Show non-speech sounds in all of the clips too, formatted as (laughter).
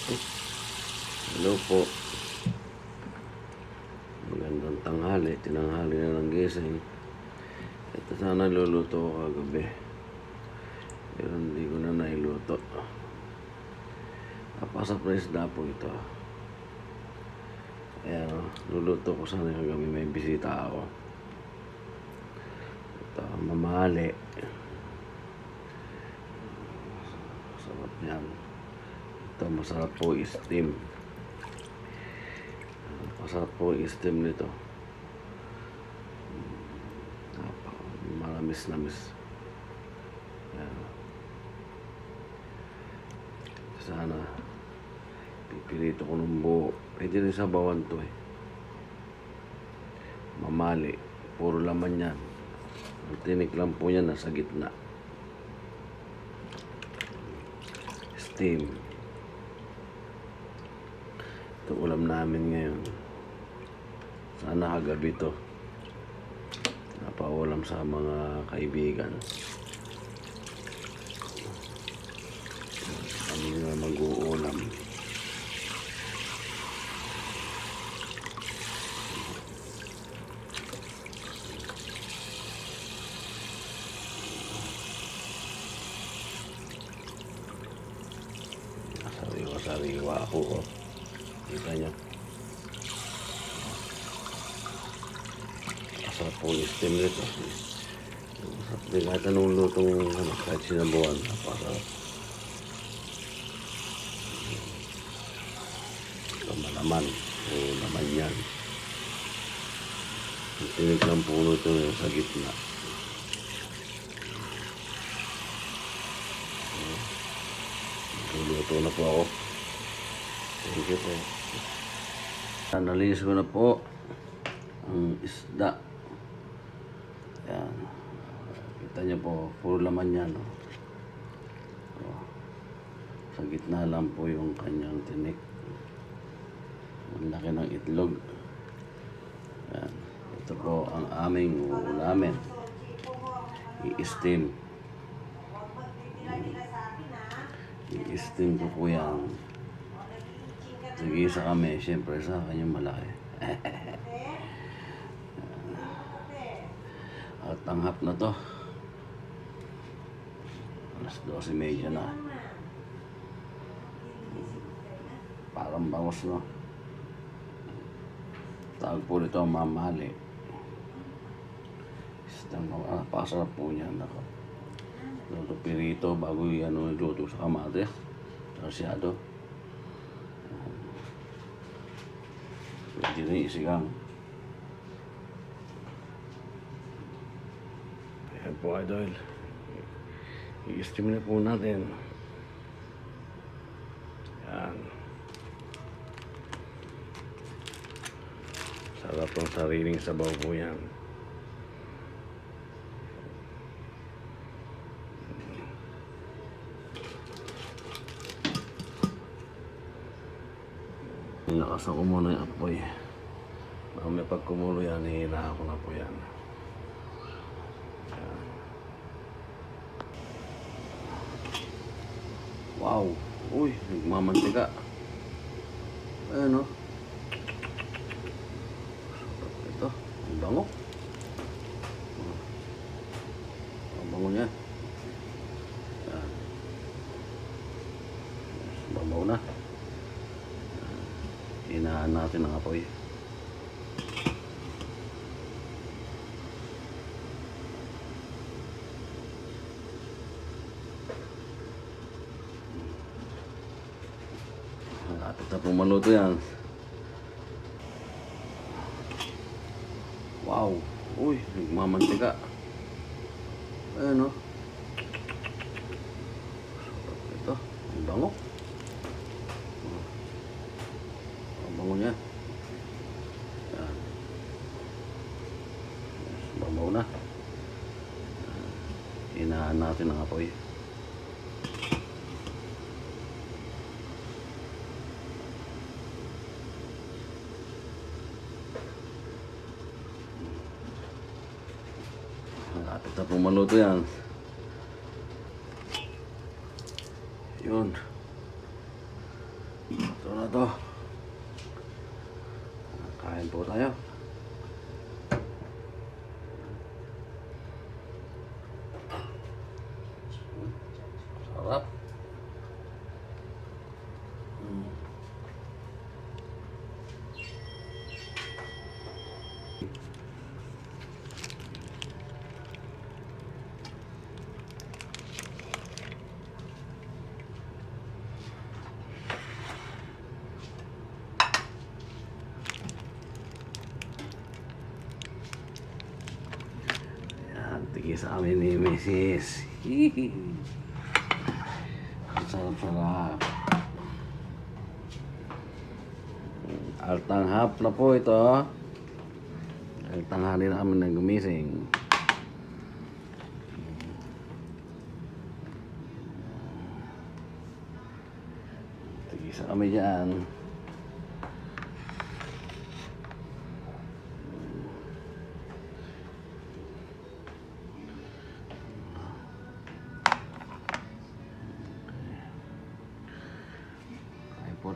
Hello po. Magandang tanghali. Tinanghali na ng gising. Ito sana luluto ko kagabi. Pero hindi ko na nailuto. Napasurprise na po ito. Kaya luluto ko sana kagabi. May bisita ako. Ito, mamali. Sarap yan. Ito, masarap po i-steam. Masarap po i-steam nito. Napaka maramis-namis. Yan. Sana pipilito ko ng buo. Pwede rin sa bawan to eh. Mamali. Puro laman yan. Ang tinik lang po yan nasa gitna. Steam. Ito ulam namin ngayon. Sana kagabi to. Napaulam sa mga kaibigan. Kami na mag-uulam. Sariwa-sariwa ako. Oh. Kita niyo. Masarap po yung steam nito. Masarap din kahit anong lutong ano, kahit sinabuan. Napasarap. Ito malaman. O laman yan. Ang tinig ng puno ito yung sa gitna. Luluto na po ako. Thank you ko na po ang isda. Yan. Kita niyo po, puro laman yan. Oh. Oh. Sa gitna lang po yung kanyang tinik. Ang laki ng itlog. Yan. Ito po ang aming ulamin. I-steam. I-steam ko po yan. Sige sa kami, siyempre sa akin yung malaki. (laughs) At tanghap na to. Alas 12.30 na. Parang bawas no. Tawag po nito mamali. Isang ah, pasarap po niya. Nako. Luto pirito bago yan luto sa kamatis. Rasyado. Pwede rin isigang. Ayan po idol. I-steam na po natin. Yan. Sarap ng sariling sabaw po yan. Nilakasan ko muna yung apoy. Mamaya pag kumulo yan, hihina ko na po yan. Wow! Uy, nagmamantika. Ayan o. Ito, ang bango. Ang bango niya. Yan. Babaw na. Inahan natin ang apoy. Malapit na pong maluto yan. Wow! Uy, nagmamantika. Ayan o. Ito, ang bango. Ang bango niya. Yan. Babaw na. Inahan natin ang apoy. Malapit na pong maluto yan. Yun. Ito na to. Kain po tayo. Arab hmm. Amin ni Mrs. Hihihi. Ang sarap-sarap. Altang hap na po ito. Altang hari namin na gumising. Tigi sa kami dyan.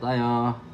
Kain po tayo.